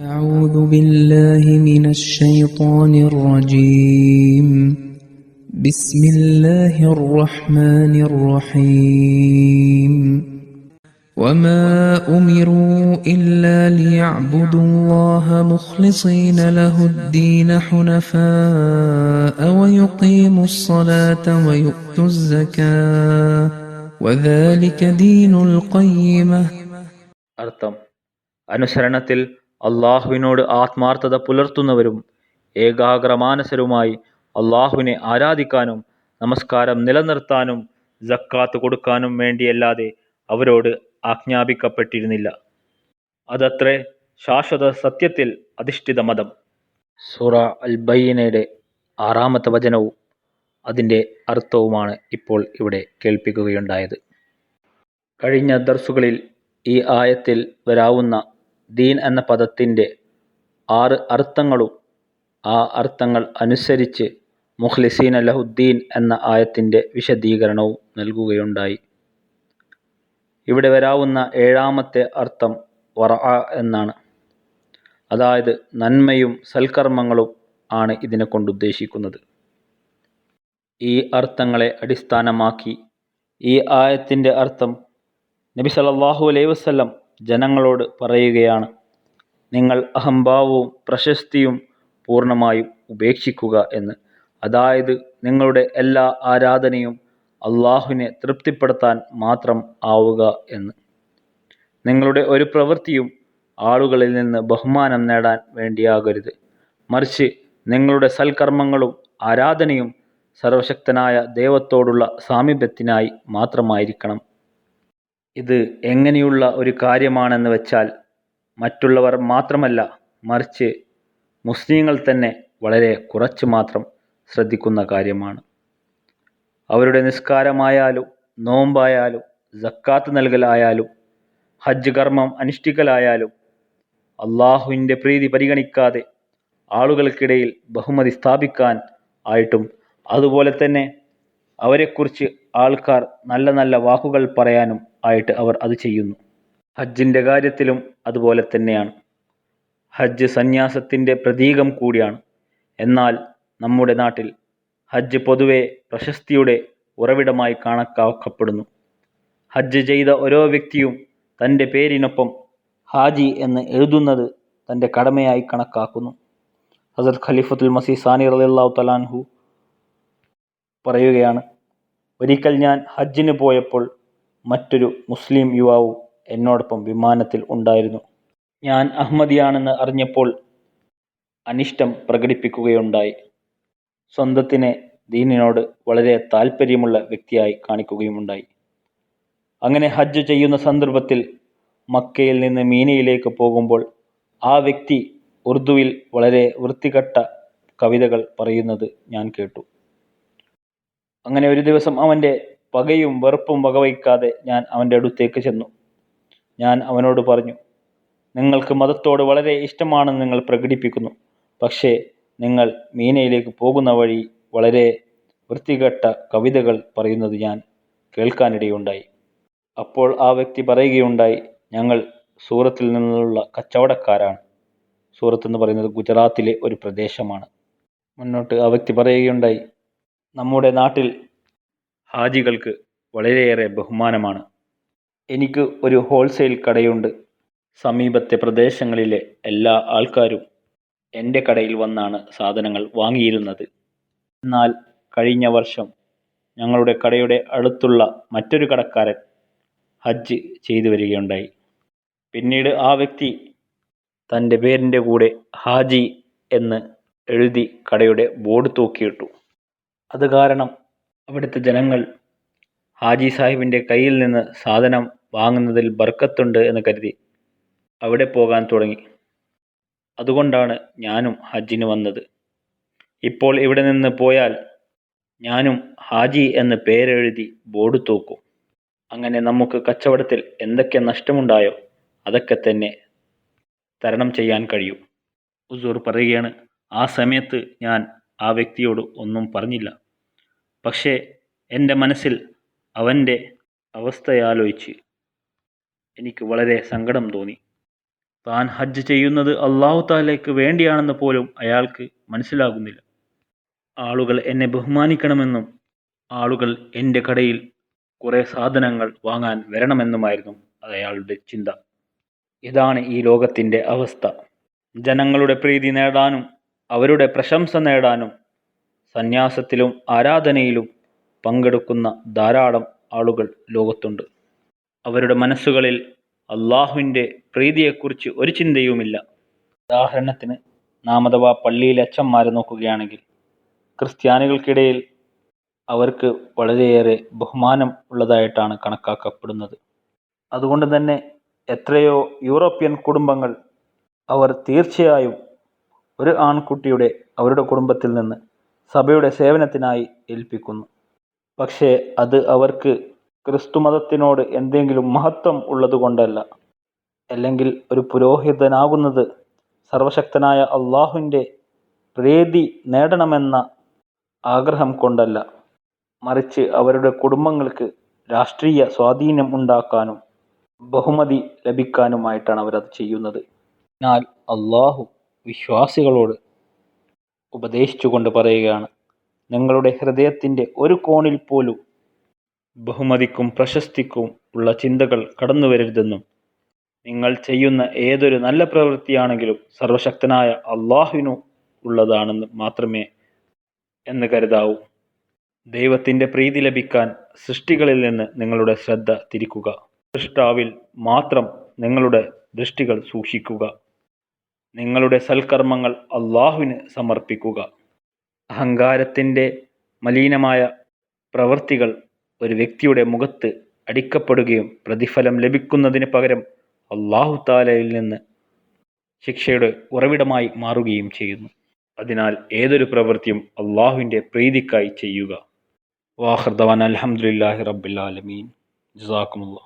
أعوذ بالله من الشيطان الرجيم بسم الله الرحمن الرحيم وما أمروا إلا ليعبدوا الله مخلصين له الدين حنفاء ويقيموا الصلاة ويؤتوا الزكاة وذلك دين القيمة അർത്ഥം അനുസരണത്തിൽ അള്ളാഹുവിനോട് ആത്മാർത്ഥത പുലർത്തുന്നവരും ഏകാഗ്രമാനസരുമായി അള്ളാഹുവിനെ ആരാധിക്കാനും നമസ്കാരം നിലനിർത്താനും ജക്കാത്ത് കൊടുക്കാനും വേണ്ടിയല്ലാതെ അവരോട് ആജ്ഞാപിക്കപ്പെട്ടിരുന്നില്ല. അതത്രേ ശാശ്വത സത്യത്തിൽ അധിഷ്ഠിത മതം. സുറ അൽ ബയ്യനയുടെ ആറാമത്തെ വചനവും അതിന്റെ അർത്ഥവുമാണ് ഇപ്പോൾ ഇവിടെ കേൾപ്പിക്കുകയുണ്ടായത്. കഴിഞ്ഞ ദർസുകളിൽ ഈ ആയത്തിൽ വരാവുന്ന ദീൻ എന്ന പദത്തിന്റെ ആറ് അർത്ഥങ്ങളും ആ അർത്ഥങ്ങൾ അനുസരിച്ച് മുഖ്ലിസീൻ അലഹുദ്ദീൻ എന്ന ആയത്തിന്റെ വിശദീകരണവും നൽകുകയുണ്ടായി. ഇവിടെ വരാവുന്ന ഏഴാമത്തെ അർത്ഥം വറ എന്നാണ്. അതായത് നന്മയും സൽക്കർമ്മങ്ങളും ആണ് ഇതിനെ കൊണ്ട് ഉദ്ദേശിക്കുന്നത്. ഈ അർത്ഥങ്ങളെ അടിസ്ഥാനമാക്കി ഈ ആയത്തിന്റെ അർത്ഥം നബി സല്ലല്ലാഹു അലൈഹി വസല്ലം ജനങ്ങളോട് പറയുകയാണ്. നിങ്ങൾ അഹംഭാവവും പ്രശസ്തിയും പൂർണമായും ഉപേക്ഷിക്കുക എന്ന്. അതായത് നിങ്ങളുടെ എല്ലാ ആരാധനയും അള്ളാഹുവിനെ തൃപ്തിപ്പെടുത്താൻ മാത്രം ആവുക എന്ന്. നിങ്ങളുടെ ഒരു പ്രവൃത്തിയും ആളുകളിൽ നിന്ന് ബഹുമാനം നേടാൻ വേണ്ടിയാകരുത്. മറിച്ച് നിങ്ങളുടെ സൽക്കർമ്മങ്ങളും ആരാധനയും സർവശക്തനായ ദൈവത്തോടുള്ള സാമീപ്യത്തിനായി മാത്രമായിരിക്കണം. ഇത് എങ്ങനെയുള്ള ഒരു കാര്യമാണെന്ന് വെച്ചാൽ മറ്റുള്ളവർ മാത്രമല്ല മറിച്ച് മുസ്ലിങ്ങൾ തന്നെ വളരെ കുറച്ച് മാത്രം ശ്രദ്ധിക്കുന്ന കാര്യമാണ്. അവരുടെ നിസ്കാരമായാലും നോമ്പായാലും ജക്കാത്ത് നൽകലായാലും ഹജ്ജ് കർമ്മം അനുഷ്ഠിക്കലായാലും അള്ളാഹുവിന്റെ പ്രീതി പരിഗണിക്കാതെ ആളുകൾക്കിടയിൽ ബഹുമതി സ്ഥാപിക്കാൻ ആയിട്ടും അതുപോലെ തന്നെ അവരെക്കുറിച്ച് ആൾക്കാർ നല്ല നല്ല വാക്കുകൾ പറയാനും ആയിട്ട് അവർ അത് ചെയ്യുന്നു. ഹജ്ജിന്റെ കാര്യത്തിലും അതുപോലെ തന്നെയാണ്. ഹജ്ജ് സന്യാസത്തിന്റെ പ്രതീകം കൂടിയാണ്. എന്നാൽ നമ്മുടെ നാട്ടിൽ ഹജ്ജ് പൊതുവെ പ്രശസ്തിയുടെ ഉറവിടമായി കാണക്കാക്കപ്പെടുന്നു. ഹജ്ജ് ചെയ്ത ഓരോ വ്യക്തിയും തന്റെ പേരിനൊപ്പം ഹാജി എന്ന് എഴുതുന്നത് തന്റെ കടമയായി കണക്കാക്കുന്നു. ഹസർ ഖലീഫത്തുൽ മസീ സാനി റളിയല്ലാഹു തലാൻഹു പറയുകയാണ് ഒരിക്കൽ ഞാൻ ഹജ്ജിന് പോയപ്പോൾ മറ്റൊരു മുസ്ലിം യുവാവും എന്നോടൊപ്പം വിമാനത്തിൽ ഉണ്ടായിരുന്നു. ഞാൻ അഹമ്മദിയാണെന്ന് അറിഞ്ഞപ്പോൾ അനിഷ്ടം പ്രകടിപ്പിക്കുകയുണ്ടായി. സ്വന്തത്തിനെ ദീനിനോട് വളരെ താല്പര്യമുള്ള വ്യക്തിയായി കാണിക്കുകയുമുണ്ടായി. അങ്ങനെ ഹജ്ജ് ചെയ്യുന്ന സന്ദർഭത്തിൽ മക്കയിൽ നിന്ന് മീനയിലേക്ക് പോകുമ്പോൾ ആ വ്യക്തി ഉറുദുവിൽ വളരെ വൃത്തികെട്ട കവിതകൾ പറയുന്നത് ഞാൻ കേട്ടു. അങ്ങനെ ഒരു ദിവസം അവന്റെ പകയും വെറുപ്പും വകവയ്ക്കാതെ ഞാൻ അവന്റെ അടുത്തേക്ക് ചെന്നു. ഞാൻ അവനോട് പറഞ്ഞു നിങ്ങൾക്ക് മതത്തോട് വളരെ ഇഷ്ടമാണെന്ന് നിങ്ങൾ പ്രകടിപ്പിക്കുന്നു. പക്ഷേ നിങ്ങൾ മീനയിലേക്ക് പോകുന്ന വഴി വളരെ വൃത്തികെട്ട കവിതകൾ പറയുന്നത് ഞാൻ കേൾക്കാനിടയുണ്ടായി. അപ്പോൾ ആ വ്യക്തി പറയുകയുണ്ടായി ഞങ്ങൾ സൂറത്തിൽ നിന്നുള്ള കച്ചവടക്കാരാണ്. സൂറത്ത് എന്ന് പറയുന്നത് ഗുജറാത്തിലെ ഒരു പ്രദേശമാണ്. മുന്നോട്ട് ആ വ്യക്തി പറയുകയുണ്ടായി നമ്മുടെ നാട്ടിൽ ഹാജികൾക്ക് വളരെയേറെ ബഹുമാനമാണ്. എനിക്ക് ഒരു ഹോൾസെയിൽ കടയുണ്ട്. സമീപത്തെ പ്രദേശങ്ങളിലെ എല്ലാ ആൾക്കാരും എന്റെ കടയിൽ വന്നാണ് സാധനങ്ങൾ വാങ്ങിയിരുന്നത്. എന്നാൽ കഴിഞ്ഞ വർഷം ഞങ്ങളുടെ കടയുടെ അടുത്തുള്ള മറ്റൊരു കടക്കാരൻ ഹജ്ജ് ചെയ്തു വരികയുണ്ടായി. പിന്നീട് ആ വ്യക്തി തന്റെ പേരിന്റെ കൂടെ ഹാജി എന്ന് എഴുതി കടയുടെ ബോർഡ് തൂക്കിയിട്ടു. അത് കാരണം അവിടുത്തെ ജനങ്ങൾ ഹാജി സാഹിബിന്റെ കയ്യിൽ നിന്ന് സാധനം വാങ്ങുന്നതിൽ ബർക്കത്തുണ്ട് എന്ന് കരുതി അവിടെ പോകാൻ തുടങ്ങി. അതുകൊണ്ടാണ് ഞാനും ഹജ്ജിന് വന്നത്. ഇപ്പോൾ ഇവിടെ നിന്ന് പോയാൽ ഞാനും ഹാജി എന്ന് പേരെഴുതി ബോർഡ് തൂക്കും. അങ്ങനെ നമുക്ക് കച്ചവടത്തിൽ എന്തൊക്കെ നഷ്ടമുണ്ടായോ അതൊക്കെ തന്നെ തരണം ചെയ്യാൻ കഴിയും. ഉസൂർ പറയുകയാണ് ആ സമയത്ത് ഞാൻ ആ വ്യക്തിയോട് ഒന്നും പറഞ്ഞില്ല. പക്ഷേ എന്റെ മനസ്സിൽ അവന്റെ അവസ്ഥയാലോചിച്ച് എനിക്ക് വളരെ സങ്കടം തോന്നി. താൻ ഹജ്ജ് ചെയ്യുന്നത് അള്ളാഹു താലേക്ക് വേണ്ടിയാണെന്ന് പോലും അയാൾക്ക് മനസ്സിലാകുന്നില്ല. ആളുകൾ എന്നെ ബഹുമാനിക്കണമെന്നും ആളുകൾ എന്റെ കടയിൽ കുറേ സാധനങ്ങൾ വാങ്ങാൻ വരണമെന്നുമായിരുന്നു അത് അയാളുടെ ചിന്ത. ഇതാണ് ഈ ലോകത്തിന്റെ അവസ്ഥ. ജനങ്ങളുടെ പ്രീതി നേടാനും അവരുടെ പ്രശംസ നേടാനും സന്യാസത്തിലും ആരാധനയിലും പങ്കെടുക്കുന്ന ധാരാളം ആളുകൾ ലോകത്തുണ്ട്. അവരുടെ മനസ്സുകളിൽ അള്ളാഹുവിന്റെ പ്രീതിയെക്കുറിച്ച് ഒരു ചിന്തയുമില്ല. ഉദാഹരണത്തിന് നാം അഥവാ പള്ളിയിലെ അച്ഛന്മാരെ നോക്കുകയാണെങ്കിൽ ക്രിസ്ത്യാനികൾക്കിടയിൽ അവർക്ക് വളരെയേറെ ബഹുമാനം ഉള്ളതായിട്ടാണ് കണക്കാക്കപ്പെടുന്നത്. അതുകൊണ്ട് തന്നെ എത്രയോ യൂറോപ്യൻ കുടുംബങ്ങൾ അവർ തീർച്ചയായും ഒരു ആൺകുട്ടിയുടെ അവരുടെ കുടുംബത്തിൽ നിന്ന് സഭയുടെ സേവനത്തിനായി ഏൽപ്പിക്കുന്നു. പക്ഷേ അത് അവർക്ക് ക്രിസ്തുമതത്തിനോട് എന്തെങ്കിലും മഹത്വം ഉള്ളതുകൊണ്ടല്ല. അല്ലെങ്കിൽ ഒരു പുരോഹിതനാകുന്നത് സർവശക്തനായ അള്ളാഹുവിന്റെ പ്രീതി നേടണമെന്ന ആഗ്രഹം കൊണ്ടല്ല. മറിച്ച് അവരുടെ കുടുംബങ്ങൾക്ക് രാഷ്ട്രീയ സ്വാധീനം ഉണ്ടാക്കാനും ബഹുമതി ലഭിക്കാനുമായിട്ടാണ് അവരത് ചെയ്യുന്നത്. എന്നാൽ അള്ളാഹു വിശ്വാസികളോട് ഉപദേശിച്ചുകൊണ്ട് പറയുകയാണ്. നിങ്ങളുടെ ഹൃദയത്തിന്റെ ഒരു കോണിൽ പോലും ബഹുമതിക്കും പ്രശസ്തിക്കും ഉള്ള ചിന്തകൾ കടന്നു വരരുതെന്നും നിങ്ങൾ ചെയ്യുന്ന ഏതൊരു നല്ല പ്രവൃത്തിയാണെങ്കിലും സർവശക്തനായ അള്ളാഹുവിനു ഉള്ളതാണെന്ന് മാത്രമേ എന്ന് കരുതാവൂ. ദൈവത്തിന്റെ പ്രീതി ലഭിക്കാൻ സൃഷ്ടികളിൽ നിന്ന് നിങ്ങളുടെ ശ്രദ്ധ തിരിക്കുക. സൃഷ്ടാവിൽ മാത്രം നിങ്ങളുടെ ദൃഷ്ടികൾ സൂക്ഷിക്കുക. നിങ്ങളുടെ സൽക്കർമ്മങ്ങൾ അള്ളാഹുവിന് സമർപ്പിക്കുക. അഹങ്കാരത്തിന്റെ മലീനമായ പ്രവൃത്തികൾ ഒരു വ്യക്തിയുടെ മുഖത്ത് അടിക്കപ്പെടുകയും പ്രതിഫലം ലഭിക്കുന്നതിന് പകരം അള്ളാഹു താലയിൽ നിന്ന് ശിക്ഷയുടെ ഉറവിടമായി മാറുകയും ചെയ്യുന്നു. അതിനാൽ ഏതൊരു പ്രവൃത്തിയും അള്ളാഹുവിന്റെ പ്രീതിക്കായി ചെയ്യുക. വാഹൃദവാൻ അലഹമുല്ലാഹി റബ്ബുലാലമീൻ ജസാക്കുമുള്ള